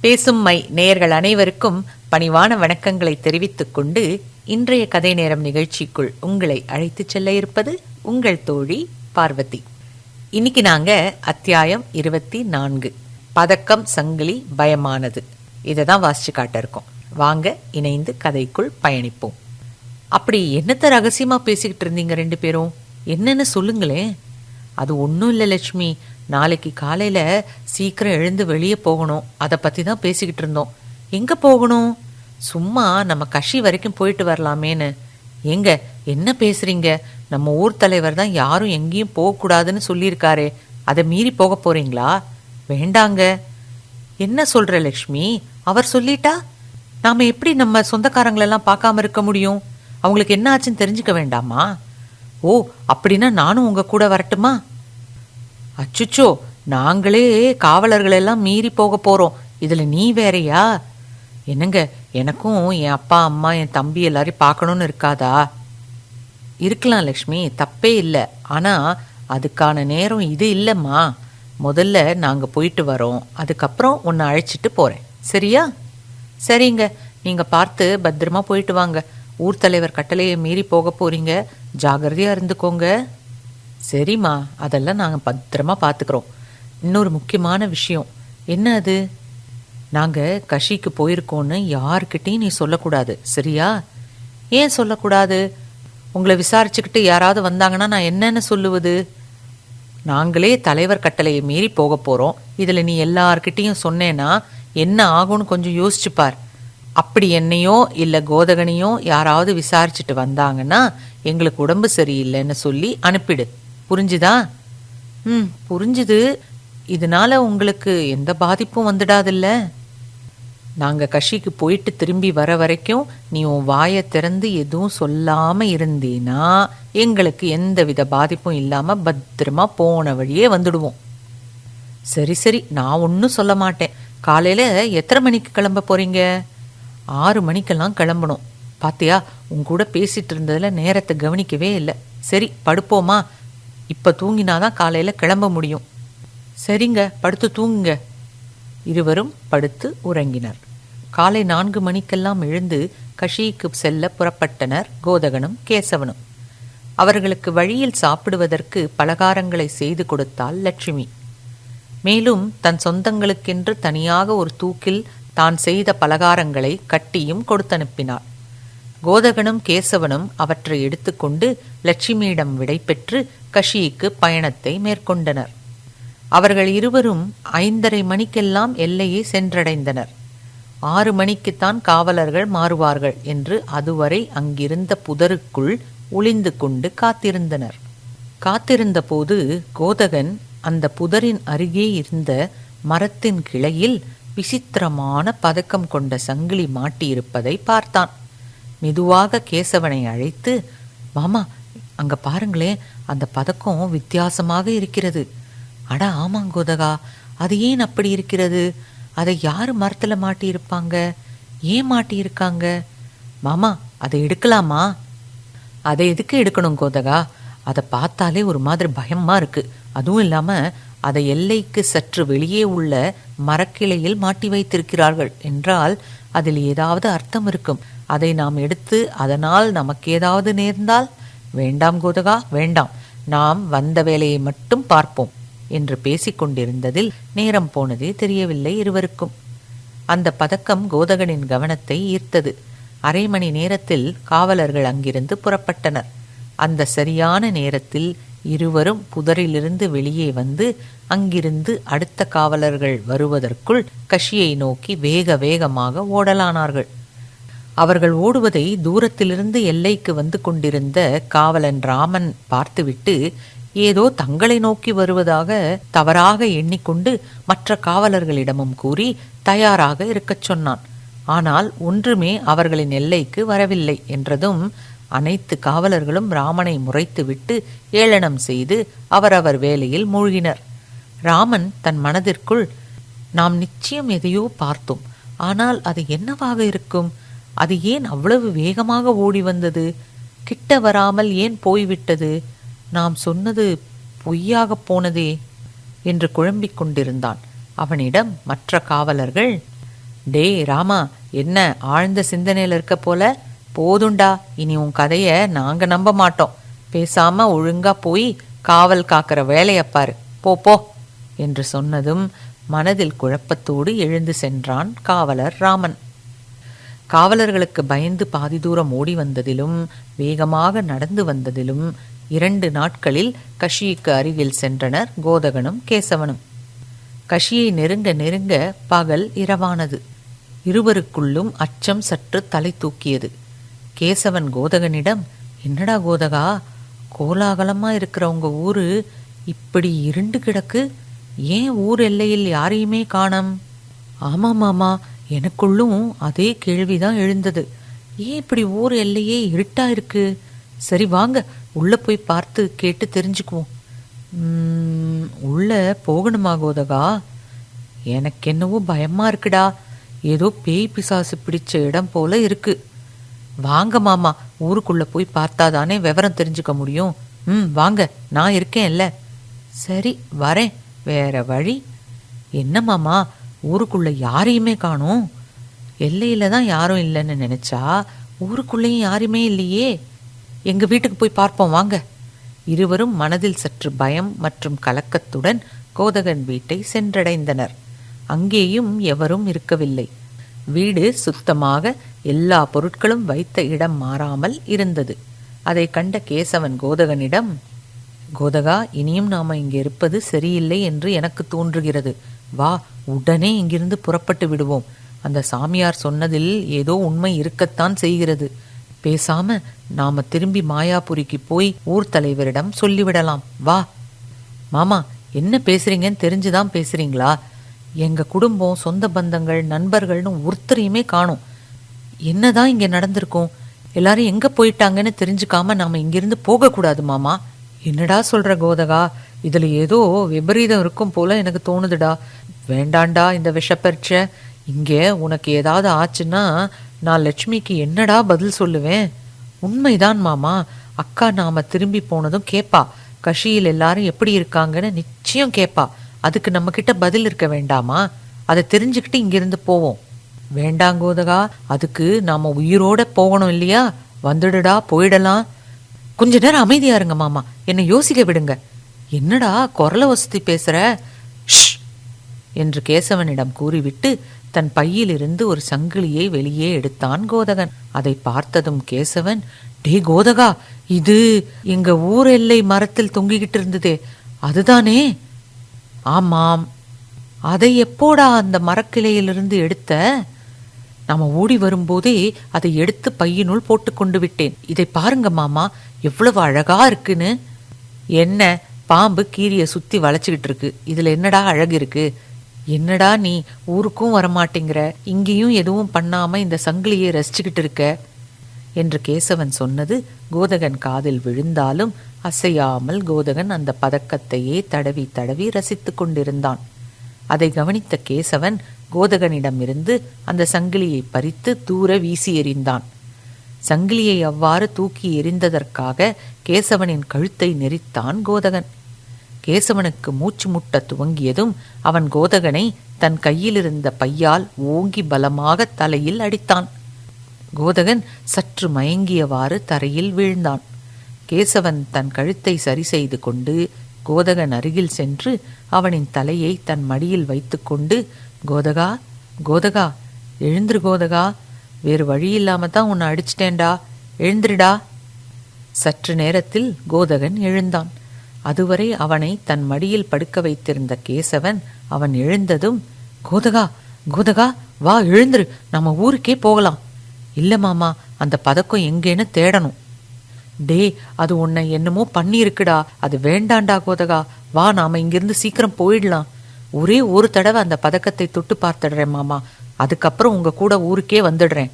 பேசும் மை நேயர்கள் அனைவருக்கும் பணிவான வணக்கங்களை தெரிவித்துக் கொண்டு இன்றைய கதை நேரம் நிகழ்ச்சிக்குள் உங்களை அழைத்துச் செல்ல இருப்பது உங்கள் தோழி பார்வதி. இன்னைக்கு நாங்க அத்தியாயம் இருபத்தி நான்கு பதக்கம் சங்கிலி பயமானது. இதை தான் வாசிச்சு காட்ட இருக்கோம். வாங்க இணைந்து கதைக்குள் பயணிப்போம். அப்படி என்னத்த ரகசியமா பேசிக்கிட்டு இருந்தீங்க ரெண்டு பேரும்? என்னன்னு சொல்லுங்களேன். அது ஒன்றும் இல்லை லட்சுமி. நாளைக்கு காலையில் சீக்கிரம் எழுந்து வெளியே போகணும். அதை பற்றி தான் பேசிக்கிட்டு இருந்தோம். எங்கே போகணும்? சும்மா நம்ம கஷி வரைக்கும் போயிட்டு வரலாமேன்னு. எங்க என்ன பேசுறீங்க? நம்ம ஊர் தலைவர் தான் யாரும் எங்கேயும் போகக்கூடாதுன்னு சொல்லியிருக்காரே. அதை மீறி போக போறீங்களா? வேண்டாங்க. என்ன சொல்ற லக்ஷ்மி? அவர் சொல்லிட்டா? நாம எப்படி நம்ம சொந்தக்காரங்களெல்லாம் பார்க்காம இருக்க முடியும்? அவங்களுக்கு என்ன ஆச்சுன்னு தெரிஞ்சுக்க வேண்டாமா? ஓ அப்படின்னா நானும் உங்க கூட வரட்டுமா? அச்சுச்சோ நாங்களே காவலர்களெல்லாம் மீறி போக போறோம். இதுல நீ வேறையா? என்னங்க எனக்கும் என் அப்பா அம்மா என் தம்பி எல்லாரையும் பார்க்கணும்னு இருக்காதா? இருக்கலாம் லக்ஷ்மி தப்பே இல்லை. ஆனா அதுக்கான நேரம் இது இல்லைம்மா. முதல்ல நாங்க போயிட்டு வரோம். அதுக்கப்புறம் உன்னை அழைச்சிட்டு போறேன். சரியா? சரிங்க. நீங்க பார்த்து பத்திரமா போயிட்டு வாங்க. ஊர் தலைவர் கட்டளையை மீறி போக போறீங்க. ஜாகிரதையா இருந்துக்கோங்க. சரிம்மா அதெல்லாம் நாங்கள் பத்திரமா பார்த்துக்குறோம் இன்னொரு முக்கியமான விஷயம். என்ன அது? நாங்கள் கஷிக்கு போயிருக்கோன்னு யாருக்கிட்டையும் நீ சொல்லக்கூடாது சரியா? ஏன் சொல்லக்கூடாது? உங்களை விசாரிச்சுக்கிட்டு யாராவது வந்தாங்கன்னா நான் என்னென்னு சொல்லுவது? நாங்களே தலைவர் கட்டளையை மீறி போக போகிறோம் இதில் நீ எல்லாருக்கிட்டேயும் சொன்னேன்னா என்ன ஆகும்னு கொஞ்சம் யோசிச்சு பார். அப்படி என்னையோ இல்லை கோதகனையோ யாராவது விசாரிச்சுட்டு வந்தாங்கன்னா எங்களுக்கு உடம்பு சரியில்லைன்னு சொல்லி அனுப்பிடு. புரிஞ்சுதா? ம் புரிஞ்சுது. இதனால உங்களுக்கு எந்த பாதிப்பும் வந்துடாதில்ல. நாங்க கஷிக்கு போயிட்டு திரும்பி வர வரைக்கும் நீ உன் வாயை திறந்து எதுவும் சொல்லாம இருந்தீனா எங்களுக்கு எந்தவித பாதிப்பும் இல்லாம பத்திரமா போன வழியே வந்துடுவோம். சரி சரி நான் ஒன்றும் சொல்ல மாட்டேன். காலையில எத்தனை மணிக்கு கிளம்ப போறீங்க? ஆறு மணிக்கெல்லாம் கிளம்பணும். பாத்தியா உன் கூட பேசிட்டு இருந்ததுல நேரத்தை கவனிக்கவே இல்லை. சரி படுப்போமா? இப்போ தூங்கினாதான் காலையில் கிளம்ப முடியும். சரிங்க படுத்து தூங்குங்க. இருவரும் படுத்து உறங்கினர். காலை நான்கு மணிக்கெல்லாம் எழுந்து கஷிக்கு செல்ல புறப்பட்டனர் கோதகனும் கேசவனும். அவர்களுக்கு வழியில் சாப்பிடுவதற்கு பலகாரங்களை செய்து கொடுத்தாள் லட்சுமி. மேலும் தன் சொந்தங்களுக்கென்று தனியாக ஒரு தூக்கில் தான் செய்த பலகாரங்களை கட்டியும் கொடுத்தனுப்பினாள். கோதகனும் கேசவனும் அவற்றை எடுத்துக்கொண்டு லட்சுமியிடம் விடைபெற்று கஷிக்கு பயணத்தை மேற்கொண்டனர். அவர்கள் இருவரும் ஐந்தரை மணிக்கெல்லாம் எல்லையை சென்றடைந்தனர். ஆறு மணிக்குத்தான் காவலர்கள் மாறுவார்கள் என்று அதுவரை அங்கிருந்த புதருக்குள் ஒளிந்து கொண்டு காத்திருந்தனர். காத்திருந்தபோது கோதகன் அந்த புதரின் அருகே இருந்த மரத்தின் கிளையில் விசித்திரமான பதக்கம் கொண்ட சங்கிலி மாட்டியிருப்பதை பார்த்தான். மெதுவாக கேசவனை அழைத்து மாமா அங்க பாருங்களேன் அந்த பதக்கம் வித்தியாசமாக இருக்கிறது. அட ஆமாங்கோதகா அது ஏன் அப்படி இருக்கிறது? அதை யாரு மரத்துல மாட்டியிருப்பாங்க? ஏன் மாட்டியிருக்காங்க? மாமா அதை எடுக்கலாமா? அதை எதுக்கு எடுக்கணும் கோதகா? அதை பார்த்தாலே ஒரு மாதிரி பயமா இருக்கு. அதுவும் இல்லாம அதை எல்லைக்கு சற்று வெளியே உள்ள மரக்கிளையில் மாட்டி வைத்திருக்கிறார்கள் என்றால் அதில் ஏதாவது அர்த்தம் இருக்கும். அதை நாம் எடுத்து அதனால் நமக்கு ஏதாவது நேர்ந்தால் வேண்டாம் கோதகா வேண்டாம் நாம் வந்த வேலையை மட்டும் பார்ப்போம் என்று பேசிக்கொண்டிருந்ததில் நேரம் போனதே தெரியவில்லை இருவருக்கும். அந்த பதக்கம் கோதகனின் கவனத்தை ஈர்த்தது. அரை மணி நேரத்தில் காவலர்கள் அங்கிருந்து புறப்பட்டனர். அந்த சரியான நேரத்தில் இருவரும் புதரிலிருந்து வெளியே வந்து அங்கிருந்து அடுத்த காவலர்கள் வருவதற்குள் கஷியை நோக்கி வேக வேகமாக ஓடலானார்கள். அவர்கள் ஓடுவதை தூரத்திலிருந்து எல்லைக்கு வந்து கொண்டிருந்த காவலன் ராமன் பார்த்துவிட்டு ஏதோ தங்களை நோக்கி வருவதாக தவறாக எண்ணிக்கொண்டு மற்ற காவலர்களிடமும் கூறி தயாராக இருக்கச் சொன்னான். ஆனால் ஒன்றுமே அவர்களின் எல்லைக்கு வரவில்லை என்றதும் அனைத்து காவலர்களும் ராமனை முறைத்துவிட்டு ஏளனம் செய்து அவரவர் வேலையில் மூழ்கினர். ராமன் தன் மனதிற்குள் நாம் நிச்சயம் எதையோ பார்த்தோம். ஆனால் அது என்னவாக இருக்கும்? அது ஏன் அவ்வளவு வேகமாக ஓடி வந்தது? கிட்ட வராமல் ஏன் போய்விட்டது? நாம் சொன்னது பொய்யாகப் போனதே என்று குழம்பிக் கொண்டிருந்தான். அவனிடம் மற்ற காவலர்கள் டேய் ராமா என்ன ஆழ்ந்த சிந்தனையில் இருக்க போல? போதுண்டா இனி உன் கதைய நாங்க நம்ப மாட்டோம். பேசாம ஒழுங்கா போய் காவல் காக்கிற வேலையப்பாரு போ போ என்று சொன்னதும் மனதில் குழப்பத்தோடு எழுந்து சென்றான் காவலர் ராமன். காவலர்களுக்கு பயந்து பாதி தூரம் ஓடி வந்ததிலும் வேகமாக நடந்து வந்ததிலும் இரண்டு நாட்களில் கஷிக்கு அருகில் சென்றனர் கோதகனும் கேசவனும். கஷியை நெருங்க நெருங்க பகல் இரவானது. இருவருக்குள்ளும் அச்சம் சற்று தலை தூக்கியது. கேசவன் கோதகனிடம் என்னடா கோதகா கோலாகலமா இருக்கிற உங்க ஊரு இப்படி இருண்டு கிடக்கு? ஏன் ஊர் எல்லையில் யாரையுமே காணம்? ஆமா மாமா எனக்குள்ளும் அதே கேள்விதான் எழுந்தது. ஏன் இப்படி ஊர் எல்லையே இருட்டா இருக்கு? சரி வாங்க. உள்ள போய் பார்த்து கேட்டு தெரிஞ்சுக்குவோம். உள்ள போகணுமா கோதகா? எனக்கு என்னவோ பயமா இருக்குடா. ஏதோ பேய் பிசாசு பிடிச்ச இடம் போல இருக்கு. வாங்க மாமா ஊருக்குள்ள போய் பார்த்தாதானே விவரம் தெரிஞ்சுக்க முடியும். ம் வாங்க. நான் இருக்கேன்ல. சரி வரேன். வேற வழி? என்ன மாமா? ஊருக்குள்ள யாரையுமே காணோம். எல்லையில தான் யாரும் இல்லைன்னு நினைச்சா ஊருக்குள்ளேயும் யாருமே இல்லையே. எங்க வீட்டுக்கு போய் பார்ப்போம் வாங்க. இருவரும் மனதில் சற்று பயம் மற்றும் கலக்கத்துடன் கோதகன் வீட்டை சென்றடைந்தனர். அங்கேயும் எவரும் இருக்கவில்லை. வீடு சுத்தமாக எல்லா பொருட்களும் வைத்த இடம் மாறாமல் இருந்தது. அதை கண்ட கேசவன் கோதகனிடம் கோதகா இனியும் நாம இங்கே இருப்பது சரியில்லை என்று எனக்கு தோன்றுகிறது. வா உடனே இங்கிருந்து புறப்பட்டு விடுவோம். அந்த சாமியார் சொன்னதில் ஏதோ உண்மை இருக்கத்தான் செய்கிறது. பேசாம நாம திரும்பி மாயாபுரிக்கு போய் ஊர் தலைவரிடம் சொல்லிவிடலாம். வா. மாமா என்ன பேசுறீங்கன்னு தெரிஞ்சுதான் பேசுறீங்களா? எங்க குடும்பம் சொந்த பந்தங்கள் நண்பர்கள்னு ஒருத்தரையுமே காணும். என்னதான் இங்க நடந்திருக்கும்? எல்லாரும் எங்க போயிட்டாங்கன்னு தெரிஞ்சுக்காம நாம இங்கிருந்து போகக்கூடாது மாமா. என்னடா சொல்ற கோதகா? இதுல ஏதோ விபரீதம் இருக்கும் போல எனக்கு தோணுதுடா. வேண்டாண்டா இந்த விஷப்பரீட்சை இங்க உனக்கு ஏதாவது ஆச்சுன்னா நான் லட்சுமிக்கு என்னடா பதில் சொல்லுவேன்? உண்மைதான் மாமா. அக்கா நாம திரும்பி போனதும் கேப்பா. கஷியில் எல்லாரும் எப்படி இருக்காங்கன்னு நிச்சயம் கேப்பா. அதுக்கு நம்ம கிட்ட பதில் இருக்க வேண்டாமா? அதை தெரிஞ்சுக்கிட்டு இங்கிருந்து போவோம். வேண்டாம் கோதகா. அதுக்கு நாம உயிரோட போகணும் இல்லையா? வந்துடுடா போயிடலாம். கொஞ்ச நேரம் அமைதியா இருங்க மாமா. என்னை யோசிக்க விடுங்க. என்னடா குரல வசதி பேசுற? ஷ் என்று கேசவனிடம் கூறிவிட்டு தன் பையிலிருந்து ஒரு சங்கிலியை வெளியே எடுத்தான் கோதகன். அதை பார்த்ததும் கேசவன் டே கோதகா இது எங்க ஊர் எல்லை மரத்தில் தொங்கிக்கிட்டு இருந்ததே. அதுதானே? ஆமாம். அதை எப்போடா அந்த மரக்கிளையிலிருந்து எடுத்த? நாம ஓடி வரும்போதே அதை எடுத்து பையினுள் போட்டு கொண்டு விட்டேன். இதை பாருங்க மாமா. எவ்வளவு அழகா இருக்குன்னு. என்ன பாம்பு கீரியை சுத்தி வளைச்சுக்கிட்டு இருக்கு. இதுல என்னடா அழகு இருக்கு? என்னடா நீ ஊருக்கும் வரமாட்டேங்கிற? இங்கேயும் எதுவும் பண்ணாம இந்த சங்கிலியை ரசிச்சுக்கிட்டு இருக்க? என்று கேசவன் சொன்னது கோதகன் காதில் விழுந்தாலும் அசையாமல் கோதகன் அந்த பதக்கத்தையே தடவி தடவி ரசித்து கொண்டிருந்தான். அதை கவனித்த கேசவன் கோதகனிடமிருந்து அந்த சங்கிலியை பறித்து தூர வீசி எறிந்தான். சங்கிலியை அவ்வாறு தூக்கி எறிந்ததற்காக கேசவனின் கழுத்தை நெரித்தான் கோதகன். கேசவனுக்கு மூச்சு முட்ட துவங்கியதும் அவன் கோதகனை தன் கையிலிருந்த பையால் ஓங்கி பலமாக தலையில் அடித்தான். கோதகன் சற்று மயங்கியவாறு தரையில் வீழ்ந்தான். கேசவன் தன் கழுத்தை சரி செய்து கொண்டு கோதகன் அருகில் சென்று அவனின் தலையை தன் மடியில் வைத்துக்கொண்டு கோதகா கோதகா எழுந்திரு கோதகா வேறு வழி இல்லாம தான் உன்னை அடிச்சிட்டேன்டா. எழுந்திருடா. சற்று நேரத்தில் கோதகன் எழுந்தான். அதுவரை அவனை தன் மடியில் படுக்க வைத்திருந்த கேசவன் அவன் எழுந்ததும் கோதகா கோதகா வா எழுந்துரு. நம்ம ஊருக்கே போகலாம். இல்ல மாமா அந்த பதக்கம் எங்கேன்னு தேடணும். டே அது உன்னை என்னமோ பண்ணியிருக்குடா. அது வேண்டாண்டா கோதகா. வா நாம இங்கிருந்து சீக்கிரம் போயிடலாம். ஒரே ஒரு தடவை அந்த பதக்கத்தை தொட்டு பார்த்துடுறேன் மாமா. அதுக்கப்புறம் உங்க கூட ஊருக்கே வந்துடுறேன்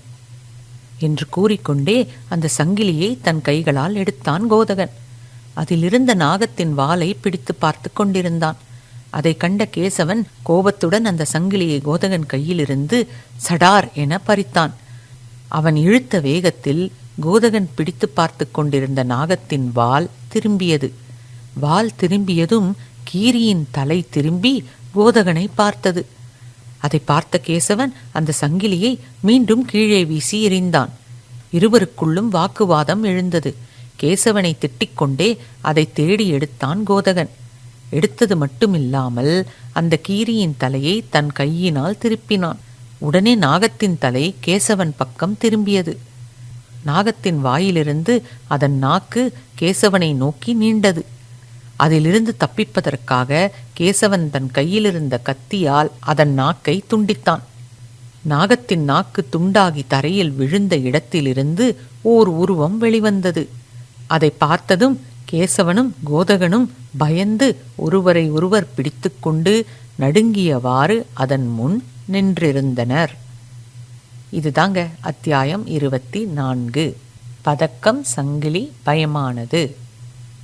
என்று கூறிக்கொண்டே அந்த சங்கிலியை தன் கைகளால் எடுத்தான் கோதகன். அதிலிருந்த நாகத்தின் வாலை பிடித்து பார்த்து கொண்டிருந்தான். அதை கண்ட கேசவன் கோபத்துடன் அந்த சங்கிலியை கோதகன் கையிலிருந்து சடார் என பறித்தான். அவன் இழுத்த வேகத்தில் கோதகன் பிடித்து பார்த்து கொண்டிருந்த நாகத்தின் வால் திரும்பியது. வால் திரும்பியதும் கீரியின் தலை திரும்பி கோதகனை பார்த்தது. அதை பார்த்த கேசவன் அந்த சங்கிலியை மீண்டும் கீழே வீசி எறிந்தான். இருவருக்குள்ளும் வாக்குவாதம் எழுந்தது. கேசவனை திட்டிக்கொண்டே அதை தேடி எடுத்தான் கோதகன். எடுத்தது மட்டுமில்லாமல் அந்த கீரியின் தலையை தன் கையினால் திருப்பினான். உடனே நாகத்தின் தலை கேசவன் பக்கம் திரும்பியது. நாகத்தின் வாயிலிருந்து அதன் நாக்கு கேசவனை நோக்கி நீண்டது. அதிலிருந்து தப்பிப்பதற்காக கேசவன் தன் கையிலிருந்த கத்தியால் அதன் நாக்கை துண்டித்தான். நாகத்தின் நாக்கு துண்டாகி தரையில் விழுந்த இடத்திலிருந்து ஓர் உருவம் வெளிவந்தது. அதை பார்த்ததும் கேசவனும் கோதகனும் பயந்து ஒருவரை ஒருவர் பிடித்துக்கொண்டு நடுங்கியவாறு அதன் முன் நின்றிருந்தனர். இதுதாங்க அத்தியாயம் இருபத்தி நான்கு. பதக்கம் சங்கிலி பயமானது.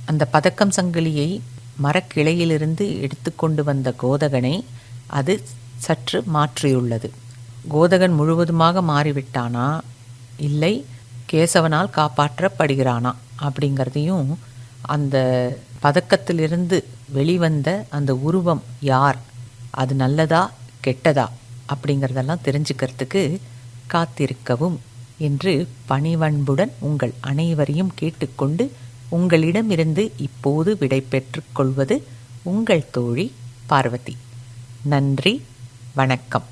அந்த பதக்கம் சங்கிலியை மரக்கிளையிலிருந்து எடுத்துக்கொண்டு வந்த கோதகனை அது சற்று மாற்றியுள்ளது. கோதகன் முழுவதுமாக மாறிவிட்டானா? இல்லை கேசவனால் காப்பாற்றப்படுகிறானா? அப்படிங்கிறதையும் அந்த பதக்கத்திலிருந்து வெளிவந்த அந்த உருவம் யார்? அது நல்லதா கெட்டதா? அப்படிங்கிறதெல்லாம் தெரிஞ்சுக்கிறதுக்கு காத்திருக்கவும் என்று பணிவன்புடன் உங்கள் அனைவரையும் கேட்டுக்கொண்டு உங்களிடமிருந்து இப்போது விடை கொள்வது உங்கள் தோழி பார்வதி. நன்றி வணக்கம்.